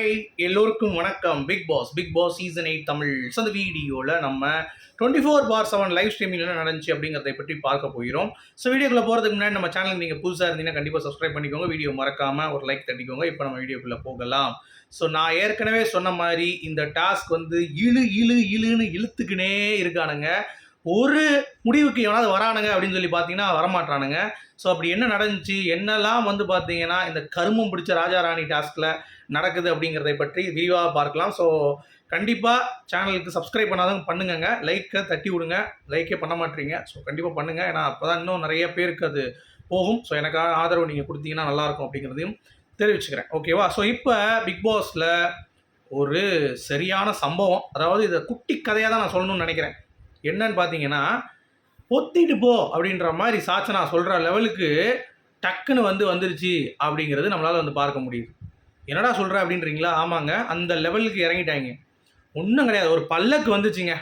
Hi எல்லோருக்கும் வணக்கம். Bigg Boss. Bigg Boss season eight Tamil so அந்த வீடியோவில் நம்ம twenty four bar seven live streaming என்ன நடந்துச்சு அப்படிங்கிறத பற்றி பார்க்க போகிறோம். ஸோ வீடியோக்குள்ளே போகிறதுக்கு முன்னாடி நம்ம சேனல் நீங்கள் புதுசாக இருந்தீங்கன்னா கண்டிப்பாக சப்ஸ்கிரைப் பண்ணிக்கோங்க. வீடியோ மறக்காமல் ஒரு லைக் தட்டிக்கோங்க. இப்போ நம்ம வீடியோக்குள்ளே போகலாம். ஸோ நான் ஏற்கனவே சொன்ன மாதிரி இந்த டாஸ்க் வந்து இழு இழு இழுன்னு இழுத்துக்கினே இருக்கானுங்க. ஒரு முடிவுக்கு எவனாவது வரானுங்க அப்படின்னு சொல்லி பார்த்தீங்கன்னா வரமாட்டானுங்க. ஸோ அப்படி என்ன நடந்துச்சு? என்னெல்லாம் வந்து பார்த்தீங்கன்னா இந்த கருமம் பிடிச்ச ராஜாராணி டாஸ்கில் நடக்குது அப்படிங்கிறதை பற்றி விரிவாக பார்க்கலாம். ஸோ கண்டிப்பாக சேனலுக்கு சப்ஸ்கிரைப் பண்ணாதவங்க பண்ணுங்கங்க. லைக்கை தட்டி விடுங்க. லைக்கே பண்ண மாட்டீங்க. ஸோ கண்டிப்பாக பண்ணுங்கள் ஏன்னா அப்போ தான் இன்னும் நிறைய பேருக்கு அது போகும். ஸோ எனக்காக ஆதரவு நீங்கள் கொடுத்தீங்கன்னா நல்லாயிருக்கும் அப்படிங்கிறதையும் தெரிவிச்சுக்கிறேன். ஓகேவா ஸோ இப்போ பிக் பாஸில் ஒரு சரியான சம்பவம். அதாவது இதை குட்டி கதையாக தான் நான் சொல்லணும்னு நினைக்கிறேன். என்னன்னு பார்த்தீங்கன்னா பொத்திட்டு போ அப்படின்ற மாதிரி சாச்சனா சொல்கிற லெவலுக்கு டக்குன்னு வந்து வந்துருச்சு அப்படிங்கிறது நம்மளால் வந்து பார்க்க முடியுது. என்னடா சொல்கிற அப்படின்றீங்களா? ஆமாங்க. அந்த லெவலுக்கு இறங்கிட்டாங்க ஒன்றும் கிடையாது. ஒரு பல்லக்கு வந்துச்சுங்க.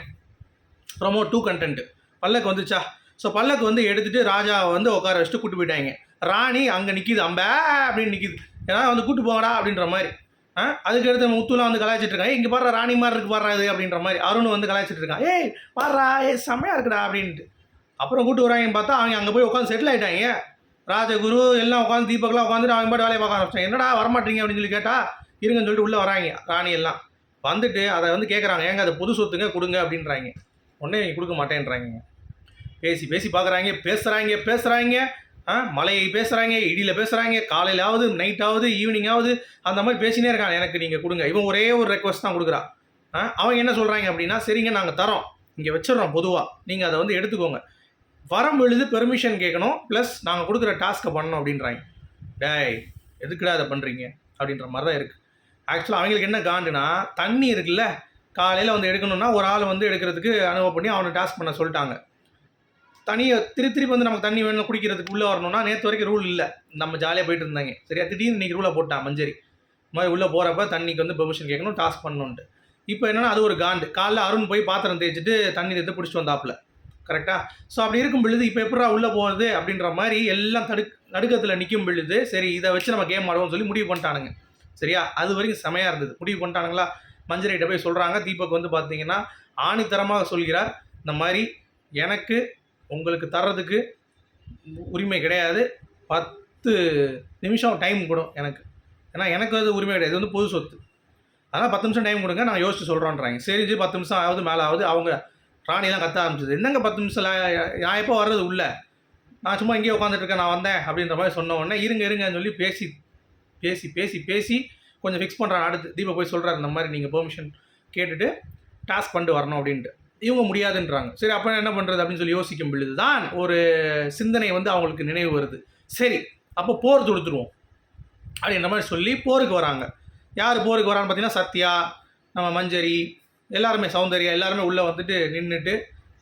ப்ரொமோ டூ கண்டென்ட் பல்லக்கு வந்துச்சா? ஸோ பல்லக்கு வந்து எடுத்துட்டு ராஜாவை வந்து உட்கார வச்சுட்டு கூட்டு போயிட்டாங்க ராணி அங்கே நிற்கிது அம்ப அப்படின்னு நிற்கிது ஏன்னா வந்து கூட்டு போங்கடா அப்படின்ற மாதிரி. அதுக்கடுத்து முத்துலாம் வந்து கலாய்ச்சிட்டு இருக்காங்க இங்கே பாடுற ராணி மாதிரி இருக்கு பாடுறா இது அப்படின்ற மாதிரி. அருண் வந்து கலாய்ச்சிட்டு இருக்கான். ஏய் பாடுறா ஏ செம்மையா இருக்குடா அப்படின்ட்டு. அப்புறம் கூட்டு வராங்க பார்த்தா அவங்க அங்கே போய் உட்காந்து செட்டில் ஆகிட்டாங்க ராஜகுரு எல்லாம் உட்காந்து தீபக்லாம் உட்காந்துட்டு அவங்க பாட்டு வேலையை பார்க்க ஆரம்பிச்சாங்க என்னடா வரமாட்டீங்க? அப்படின்னு சொல்லி கேட்டால் இருங்கன்னு சொல்லிட்டு உள்ளே வராங்க ராணி எல்லாம். வந்துட்டு அதை வந்து கேட்குறாங்க ஏங்க அதை புது சொத்துங்க கொடுங்க அப்படின்றாங்க. உடனே கொடுக்க மாட்டேன்றாங்க பேசி பேசி பார்க்குறாங்க பேசுகிறாங்க பேசுகிறாங்க மலையை பேசுகிறாங்க இடியில் பேசுகிறாங்க காலையிலாவது நைட்டாவது ஈவினிங்காவது அந்த மாதிரி பேசினே இருக்காங்க. எனக்கு நீங்கள் கொடுங்க. இவன் ஒரே ஒரு ரெக்வஸ்ட் தான் கொடுக்குறா. ஆ அவங்க என்ன சொல்கிறாங்க அப்படின்னா சரிங்க நாங்கள் தரோம். இங்கே வச்சிடுறோம் பொதுவாக நீங்கள் அதை வந்து எடுத்துக்கோங்க. வரம் எழுது பெர்மிஷன் கேட்கணும் ப்ளஸ் நாங்கள் கொடுக்குற டாஸ்க்கை பண்ணணும் அப்படின்றாங்க. டேய் எதுக்குடா அதை பண்ணுறீங்க அப்படின்ற மாதிரி தான் இருக்குது ஆக்சுவலாக அவங்களுக்கு என்ன காண்டுனா தண்ணி இருக்குல்ல காலையில் வந்து எடுக்கணும்னா ஒரு ஆள் வந்து எடுக்கிறதுக்கு அனுபவம் பண்ணி அவனை டாஸ்க் பண்ண சொல்லிட்டாங்க. தனியை திரு திருப்பி வந்து நமக்கு தண்ணி வேணும் குடிக்கிறதுக்கு உள்ளே வரணும்னா நேற்று வரைக்கும் ரூல் இல்லை. நம்ம ஜாலியாக போயிட்டு இருந்தாங்க. சரியா? திடீர்னு இன்னைக்கு ரூலை போட்டான் மஞ்சரி. மாதிரி உள்ளே போகிறப்ப தண்ணிக்கு வந்து பெர்மிஷன் கேட்கணும் டாஸ்க் பண்ணணுன்ட்டு இப்போ என்னென்னா அது ஒரு காண்டு. காலைல அருண் போய் பாத்திரம் தேய்ச்சிட்டு தண்ணி தேர்த்து பிடிச்சிட்டு வந்தாப்புல. கரெக்டாக ஸோ அப்படி இருக்கும் பொழுது இப்போ எப்படா உள்ளே போகிறது அப்படின்ற மாதிரி எல்லாம் தடு நடுக்கத்தில் நிற்கும் பொழுது சரி இதை வச்சு நம்ம கேம் ஆடுவோம்னு சொல்லி முடிவு பண்ணிட்டானுங்க. சரியா? அது வரைக்கும் செமையாக இருந்தது. முடிவு பண்ணிட்டானுங்களா? மஞ்சரிகிட்ட போய் சொல்கிறாங்க தீபக் வந்து பார்த்தீங்கன்னா ஆணித்தரமாக சொல்கிறார். இந்த மாதிரி எனக்கு உங்களுக்கு தர்றதுக்கு உரிமை கிடையாது. பத்து நிமிஷம் டைம் கொடுக்கும் எனக்கு. ஏன்னா எனக்கு அது உரிமை கிடையாது. இது வந்து பொது சொத்து. அதனால் பத்து நிமிஷம் டைம் கொடுங்க நான் யோசிச்சு சொல்கிறேன்றாங்க சரி பத்து நிமிஷம் ஆகுது மேலே ஆகுது. அவங்க ராணிலாம் கத்த ஆரம்பிச்சது. என்னங்க பத்து நிமிஷம் நான் எப்போ வர்றது உள்ள? நான் சும்மா இங்கேயே உட்காந்துட்ருக்கேன் நான் வந்தேன் அப்படின்ற மாதிரி சொன்ன உடனே இருங்க இருங்கன்னு சொல்லி பேசி பேசி பேசி பேசி கொஞ்சம் ஃபிக்ஸ் பண்ணுறாங்க அடுத்து தீபா போய் சொல்கிறாரு இந்த மாதிரி நீங்கள் பெர்மிஷன் கேட்டுட்டு டாஸ்க் பண்ணிட்டு வரணும் அப்படின்ட்டு. இவங்க முடியாதுன்றாங்க. சரி அப்போ என்ன பண்ணுறது அப்படின்னு சொல்லி யோசிக்கும் பொழுது தான் ஒரு சிந்தனை வந்து அவங்களுக்கு நினைவு வருது. சரி அப்போ போர் தொடுத்துருவோம். அப்படின்ற மாதிரி சொல்லி போருக்கு வராங்க. யார் போருக்கு வரான்னு பார்த்தீங்கன்னா சத்யா நம்ம மஞ்சரி எல்லாருமே சௌந்தர்யா எல்லாருமே உள்ளே வந்துட்டு நின்றுட்டு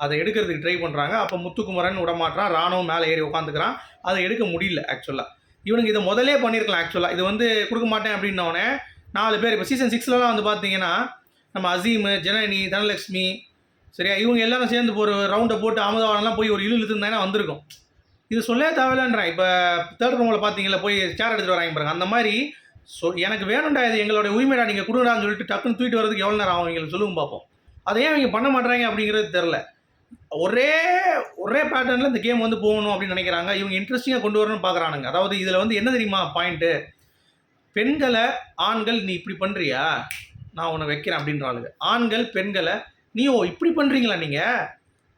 அதை எடுக்கிறதுக்கு ட்ரை பண்ணுறாங்க அப்போ முத்துக்குமரன் விடமாட்டான் ராணுவம் மேலே ஏறி உட்காந்துக்கிறான் அதை எடுக்க முடியல ஆக்சுவலாக இவனுக்கு இதை முதலே பண்ணியிருக்கலாம் ஆக்சுவலாக இது வந்து கொடுக்க மாட்டேன் அப்படின்னோடனே நாலு பேர் இப்போ சீசன் சிக்ஸ்லலாம் வந்து பார்த்தீங்கன்னா நம்ம அசீம் ஜனனி தனலட்சுமி சரியா? இவங்க எல்லாரும் சேர்ந்து ஒரு ரவுண்டை போட்டு அமுதவானெல்லாம் போய் ஒரு இழு இழுத்துருந்தாங்கன்னா வந்திருக்கும்? இது சொல்லவே தேவையில்லைன்றேன் இப்போ தேர்ட் ரூமில் பார்த்தீங்களா போய் சேர் எடுத்துகிட்டு வராங்க பாருங்க. அந்த மாதிரி ஸோ எனக்கு வேணும்டா இது எங்களோட உரிமைடா நீங்கள் கொடுங்கடான்னு சொல்லிட்டு டக்குன்னு தூக்கிட்டு வரதுக்கு எவ்வளோ நேரம் ஆகும் எங்களுக்கு? சொல்லுங்க பார்ப்போம் அதை ஏன் இவங்க பண்ண மாட்டாங்க அப்படிங்கிறது தெரில ஒரே ஒரே பேட்டர்னில் இந்த கேம் வந்து போகணும் அப்படின்னு நினைக்கிறாங்க. இவங்க இன்ட்ரெஸ்டிங்காக கொண்டு வரணும்னு பார்க்குறானுங்க அதாவது இதில் வந்து என்ன தெரியுமா பாயிண்ட்டு பெண்களை ஆண்கள் நீ இப்படி பண்ணுறியா நான் உன்னை வைக்கிறேன் அப்படின்றாளுங்க ஆண்கள் பெண்களை நீ ஓ இப்படி பண்ணுறீங்களா நீங்கள்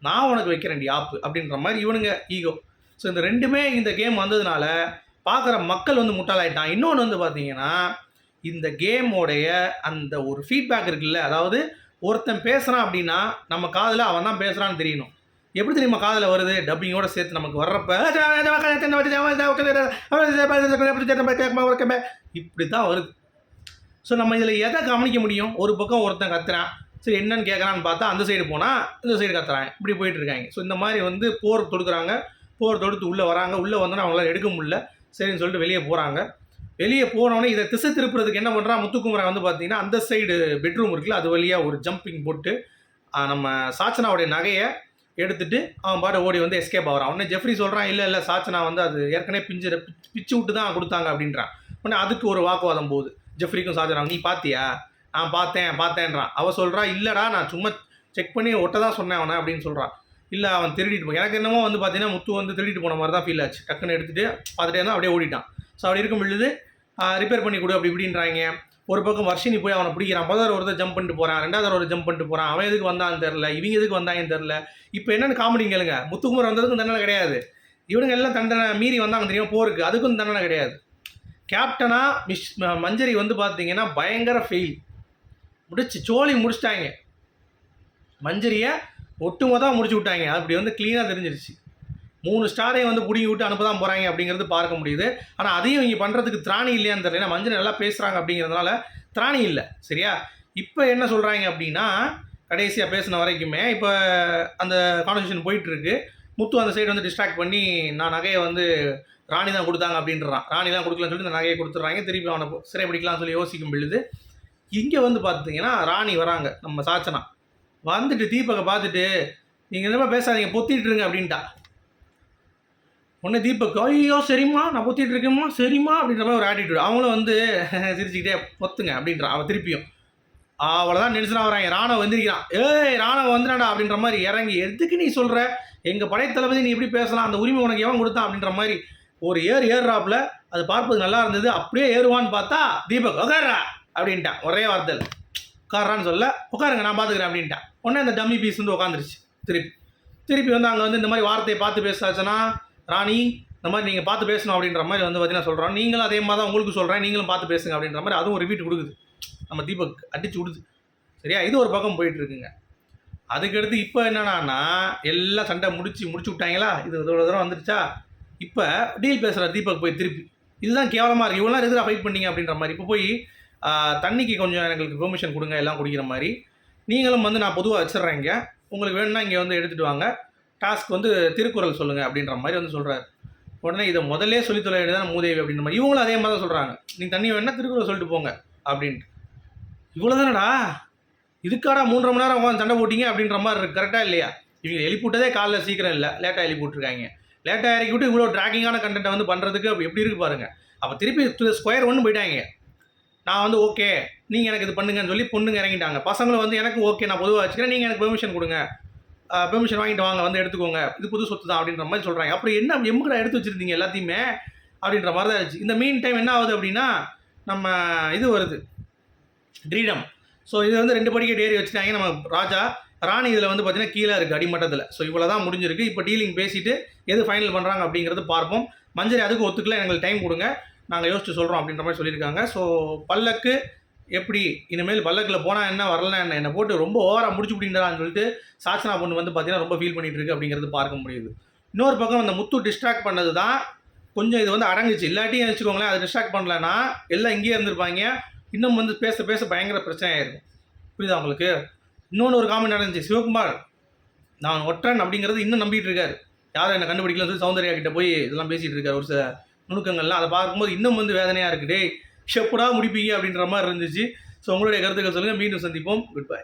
நான் உனக்கு வைக்கிறேன்டி ஆப்பு அப்படின்ற மாதிரி இவனுங்க ஈகோ ஸோ இந்த ரெண்டுமே இந்த கேம் வந்ததுனால பார்க்குற மக்கள் வந்து முட்டாளாயிட்டான் இன்னொன்று வந்து பார்த்தீங்கன்னா இந்த கேமோடைய அந்த ஒரு ஃபீட்பேக் இருக்குல்ல அதாவது ஒருத்தன் பேசுகிறான் அப்படின்னா நம்ம காதில் அவன் தான் பேசுகிறான்னு தெரியணும் எப்படி தெரியுமா காதில் வருது டப்பிங்கோட சேர்த்து நமக்கு வர்றப்ப இப்படி தான் வருது ஸோ நம்ம இதில் எதை கவனிக்க முடியும் ஒரு பக்கம் ஒருத்தன் கத்துறான் சரி என்னன்னு கேட்குறான்னு பார்த்தா அந்த சைடு போனால் இந்த சைடு கத்துறாங்க. இப்படி போயிட்டு இருக்காங்க. ஸோ இந்த மாதிரி வந்து போர் தொடுக்குறாங்க. போர் தொடுத்து உள்ளே வராங்க. உள்ளே வந்தோன்னா அவங்களால எடுக்க முடியல. சரின்னு சொல்லிட்டு வெளியே போகிறாங்க வெளியே போனோடனே இதை திசை திருப்புறதுக்கு என்ன பண்ணுறான் முத்துக்குமரன் வந்து பார்த்தீங்கன்னா அந்த சைடு பெட்ரூம் இருக்குல்ல அது வழியாக ஒரு ஜம்பிங் போட்டு நம்ம சாச்சனாவுடைய நகையை எடுத்துட்டு அவன் பாட்டு ஓடி வந்து எஸ்கேப் ஆகிறான். உடனே ஜெஃப்ரி சொல்கிறான் இல்லை இல்லை சாச்சனா வந்து அது ஏற்கனவே பிஞ்சு பிச்சு விட்டு தான் கொடுத்தாங்க அப்படின்றான். உடனே அதுக்கு ஒரு வாக்குவாதம் போகுது. ஜெஃப்ரிக்கும் சாஜராங்க நீ பார்த்தியா ஆ பார்த்தேன் பார்த்தேன்றான். அவள் சொல்கிறான் இல்லைடா நான் சும்மா செக் பண்ணி ஒட்ட தான் சொன்னேன் அவனை அப்படின்னு சொல்கிறான் இல்லை அவன் திருடிட்டு போய் எனக்கு என்னமோ வந்து பார்த்தீங்கன்னா முத்து வந்து திருடிட்டு போன மாதிரி தான் ஃபீல் ஆச்சு. டக்குன்னு எடுத்துகிட்டு பார்த்துட்டே இருந்தால் அப்படியே ஓடிட்டான். ஸோ அப்படி இருக்கும் பொழுது ரிப்பேர் பண்ணி கொடு அப்படி இப்படின்றாங்க. ஒரு பக்கம் வர்ஷினி போய் அவனை பிடிக்கிறான். முதல் ஒருத்தர் ஜம்ப் பண்ணிட்டு போகிறான் ரெண்டாவது ஒரு ஜம்ப் பண்ணிட்டு போகிறான் அவன் எதுக்கு வந்தான்னு தெரில இவங்க எதுக்கு வந்தாங்கன்னு தெரில இப்போ என்னென்னு காமெடி கேளுங்க. முத்துக்குமார் வந்ததுக்கும் தண்டனை கிடையாது. இவனுங்க எல்லாம் தண்டனை மீறி வந்தாங்க தெரியும்? போருக்கு. அதுக்கும் தண்டனை கிடையாது. கேப்டனாக மிஷ் ம- மஞ்சரி வந்து பார்த்தீங்கன்னா பயங்கர ஃபெயில் முடிச்சு சோழி முடிச்சிட்டாங்க. மஞ்சரியை ஒட்டுமொத்தமாக முடிச்சு விட்டாங்க. அப்படி வந்து க்ளீனாக தெரிஞ்சிருச்சு. மூணு ஸ்டாரையும் வந்து பிடிங்கி விட்டு அனுப்ப தான் போகிறாங்க அப்படிங்கிறது பார்க்க முடியுது. ஆனால் அதையும் இங்கே பண்ணுறதுக்கு திராணி இல்லையான்னு தெரியல. ஏன்னா மஞ்சள் நல்லா பேசுகிறாங்க அப்படிங்கிறதுனால திராணி இல்லை. சரியா? இப்போ என்ன சொல்கிறாங்க அப்படின்னா கடைசியாக பேசின வரைக்குமே இப்போ அந்த கான்வர்சேஷன் போயிட்டுருக்கு. முத்து அந்த சைடு வந்து டிஸ்ட்ராக்ட் பண்ணி நான் நகையை வந்து ராணி தான் கொடுத்தாங்க அப்படின்றான். ராணி தான் கொடுக்கலன்னு சொல்லி இந்த நகையை கொடுத்துட்றாங்க. திருப்பி அவனை சிறை பிடிக்கலாம்னு சொல்லி யோசிக்கும் பொழுது இங்கே வந்து பார்த்தீங்கன்னா ராணி வராங்க நம்ம சாச்சனா. வந்துட்டு தீபகை பார்த்துட்டு நீங்கள் என்னமா பேசாதீங்க பொத்திட்டு இருங்க அப்படின்ட்டா. உடனே தீபக் ஐயோ சரிம்மா நான் பொத்திட்டு இருக்கேம்மா சரிம்மா அப்படின்ற மாதிரி ஒரு ஆட்டிடியூட் அவங்களும் வந்து சிரிச்சுக்கிட்டே பொத்துங்க அப்படின்றா அவள் திருப்பியும். அவ்வளோதான் நெரிசனாக வராங்க. ராணுவ வந்திருக்கிறான். ஏய் ராணவ வந்துடாடா அப்படின்ற மாதிரி இறங்கி எதுக்கு நீ சொல்கிற எங்கள் படைத்தளபதி நீ எப்படி பேசலாம்? அந்த உரிமை உனக்கு எவன் கொடுத்தான்? அப்படின்ற மாதிரி ஒரு ஏர் ஏறுறாப்புல அது பார்ப்பது நல்லா இருந்தது. அப்படியே ஏறுவான்னு பார்த்தா தீபக் வகர்றா அப்படின்ட்டான். ஒரே வார்த்தையில் உட்காரான்னு சொல்ல உட்காருங்க நான் பார்த்துக்கிறேன் அப்படின்ட்டான். உடனே அந்த டம்மி பீஸ் வந்து உட்காந்துருச்சு திருப்பி. திருப்பி வந்து அங்கே வந்து இந்த மாதிரி வார்த்தையை பார்த்து பேசாச்சுன்னா ராணி இந்த மாதிரி நீங்கள் பார்த்து பேசணும் அப்படின்ற மாதிரி வந்து பார்த்தீங்கன்னா சொல்கிறோம் நீங்களும் அதே மாதிரி தான் உங்களுக்கு சொல்கிறேன் நீங்களும் பார்த்து பேசுங்க அப்படின்ற மாதிரி அதுவும் ரிப்பீட் கொடுக்குது. நம்ம தீபக் அடிச்சு விடுது. சரியா? இது ஒரு பக்கம் போயிட்டு இருக்குங்க. அதுக்கடுத்து இப்போ என்னன்னா எல்லாம் சண்டை முடிச்சு முடிச்சு விட்டாங்களா? இது இதோட தூரம் வந்துருச்சா? இப்போ டீல் பேசுகிற தீபக் போய் திருப்பி. இதுதான் கேவலமாக இருக்குது இவ்வளோ எதிராக ஃபைட் பண்ணிங்க அப்படின்ற மாதிரி. இப்போ போய் தண்ணிக்கு கொஞ்சம் எங்களுக்கு பெர்மிஷன் கொடுங்க எல்லாம் குடிக்கிற மாதிரி. நீங்களும் வந்து நான் பொதுவாக வச்சிடுறேங்க உங்களுக்கு வேணும்னா இங்கே வந்து எடுத்துகிட்டு வாங்க. டாஸ்க் வந்து திருக்குறள் சொல்லுங்கள் அப்படின்ற மாதிரி வந்து சொல்கிறாரு உடனே இதை முதல்லே சொல்லி தொலை வேண்டியதான் மூதேவி அப்படின்ற மாதிரி. இவங்களும் அதே மாதிரி தான் சொல்கிறாங்க நீங்கள் தண்ணி வேணா திருக்குறள் சொல்லிட்டு போங்க அப்படின்ட்டு. இவ்வளோ தானடா இதுக்காடா மூன்றரை மணி நேரம் உட்காந்து சண்டை போட்டிங்க அப்படின்ற மாதிரி இருக்குது கரெக்டாக இல்லையா? இவங்க எழுப்பிவிட்டதே காலைல சீக்கிரம் இல்லை. லேட்டாக எழுப்பி விட்ருக்காங்க லேட்டாக இறக்கி விட்டு இவ்வளோ ட்ராக்கிங்கான கண்டென்ட்டை வந்து பண்ணுறதுக்கு எப்படி இருக்கு பாருங்க. அப்போ திருப்பி ஸ்கொயர் ஒன்று போயிட்டாங்க. நான் வந்து ஓகே நீங்கள் எனக்கு இது பண்ணுங்கன்னு சொல்லி பொண்ணுங்க இறங்கிட்டாங்க. பசங்களும் வந்து எனக்கு ஓகே நான் பொதுவாக வச்சுக்கிறேன். நீங்கள் எனக்கு பெர்மிஷன் கொடுங்க. பெர்மிஷன் வாங்கிட்டு வாங்க வந்து எடுத்துக்கோங்க. இது புது சொத்து தான் அப்படின்ற மாதிரி சொல்கிறாங்க அப்புறம் என்ன எம்முக்கடா எடுத்து வச்சுருந்தீங்க எல்லாத்தையுமே? அப்படின்ற மாதிரி தான் இருந்துச்சு. இந்த மீன் டைம் என்ன ஆகுது அப்படின்னா நம்ம இது வருது. ட்ரீடம் ஸோ இது வந்து ரெண்டு படிக்கட்டு ஏறி வச்சுட்டாங்க. நம்ம ராஜா ராணி இதில் வந்து பார்த்தீங்கன்னா கீழே இருக்குது அடிமட்டத்தில். ஸோ இவ்வளோ தான் முடிஞ்சிருக்கு. இப்போ டீலிங் பேசிட்டு எது ஃபைனல் பண்ணுறாங்க அப்படிங்கிறது பார்ப்போம். மஞ்சரி அதுக்கு ஒத்துக்கல. எங்களுக்கு டைம் கொடுங்க. நாங்கள் யோசிச்சு சொல்கிறோம் அப்படின்ற மாதிரி சொல்லியிருக்காங்க. ஸோ பல்லக்கு எப்படி? இனிமேல் பல்லக்கில் போனால் என்ன வரலாம் என்ன? என்னை போட்டு ரொம்ப ஓவராக முடிச்சு பிடிங்கிறான்னு சொல்லிட்டு சாச்சனா பொண்ணு வந்து பார்த்தீங்கன்னா ரொம்ப ஃபீல் பண்ணிட்டு இருக்கு அப்படிங்கிறது பார்க்க முடியுது. இன்னொரு பக்கம் அந்த முத்து டிஸ்ட்ராக்ட் பண்ணது தான் கொஞ்சம் இது வந்து அடங்குச்சு. இல்லாட்டியும் வச்சுக்கோங்களேன் அதை டிஸ்ட்ராக்ட் பண்ணலன்னா எல்லாம் இங்கேயே இருந்திருப்பாங்க. இன்னும் வந்து பேச பேச பயங்கர பிரச்சனை ஆயிருக்கும் புரியுதா உங்களுக்கு? இன்னொன்று ஒரு காமெண்ட் நடந்துச்சு. சிவகுமார் நான் ஒற்றன் அப்படிங்கிறது இன்னும் நம்பிட்டு இருக்காரு. யாரும் என்னை கண்டுபிடிக்கலன்னு சொல்லி சௌந்தர்யா கிட்ட போய் இதெல்லாம் பேசிகிட்டு இருக்காரு. ஒரு சில நுணுக்கங்கள்லாம் அதை பார்க்கும்போது இன்னும் வந்து வேதனையாக இருக்குது டேய் முடிப்பீங்க அப்படின்ற மாதிரி இருந்துச்சு. ஸோ உங்களுடைய கருத்துக்கள் சொல்லுங்கள் மீண்டும் சந்திப்போம். Good bye